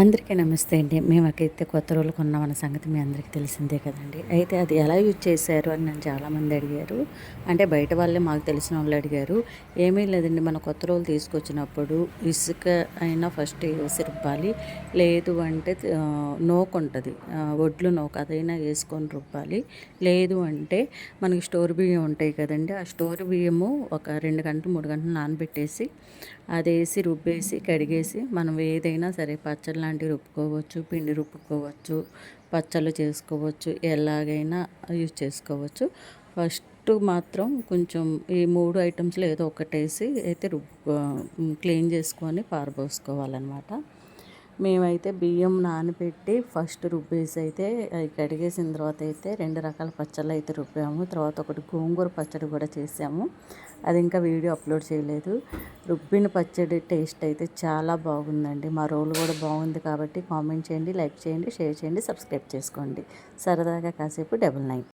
అందరికీ నమస్తే అండి. మేము ఒకైతే కొత్త రోజులు కొన్నామన్న సంగతి మీ అందరికీ తెలిసిందే కదండి. అయితే అది ఎలా యూజ్ చేశారు అని నన్ను చాలామంది అడిగారు. అంటే బయట వాళ్ళే మాకు తెలిసిన వాళ్ళు అడిగారు. ఏమీ లేదండి మన కొత్త రోజులు తీసుకొచ్చినప్పుడు ఇసుక అయినా ఫస్ట్ వేసి రుబ్బాలి. లేదు అంటే నోకు ఉంటుంది. ఒడ్లు నోకు అదైనా వేసుకొని రుబ్బాలి. లేదు అంటే మనకి స్టోర్ బియ్యం ఉంటాయి కదండి ఆ స్టోర్ బియ్యము ఒక రెండు గంటలు మూడు గంటలు నానబెట్టేసి అది వేసి రుబ్బేసి కడిగేసి మనం ఏదైనా సరే పచ్చళ్ళ లాంటివి రుబ్బుకోవచ్చు పిండి రుబ్బుకోవచ్చు పచ్చళ్ళు చేసుకోవచ్చు ఎలాగైనా యూజ్ చేసుకోవచ్చు. ఫస్ట్ మాత్రం కొంచెం ఈ మూడు ఐటమ్స్లో ఏదో ఒకటి వేసి అయితే రుబ్బు క్లీన్ చేసుకొని పారబోసుకోవాలన్నమాట. మేమైతే బియ్యం నానబెట్టి ఫస్ట్ రుబ్బేసి అయితే కడిగేసిన తర్వాత అయితే రెండు రకాల పచ్చళ్ళు అయితే రుబ్బాము. తర్వాత ఒకటి గోంగూర పచ్చడి కూడా చేసాము. అది ఇంకా వీడియో అప్లోడ్ చేయలేదు. రుబ్బిన పచ్చడి టేస్ట్ అయితే చాలా బాగుందండి. మా రోల్ కూడా బాగుంది కాబట్టి కామెంట్ చేయండి లైక్ చేయండి షేర్ చేయండి సబ్స్క్రైబ్ చేసుకోండి. సరదాగా కాసేపు డబుల్ నైన్.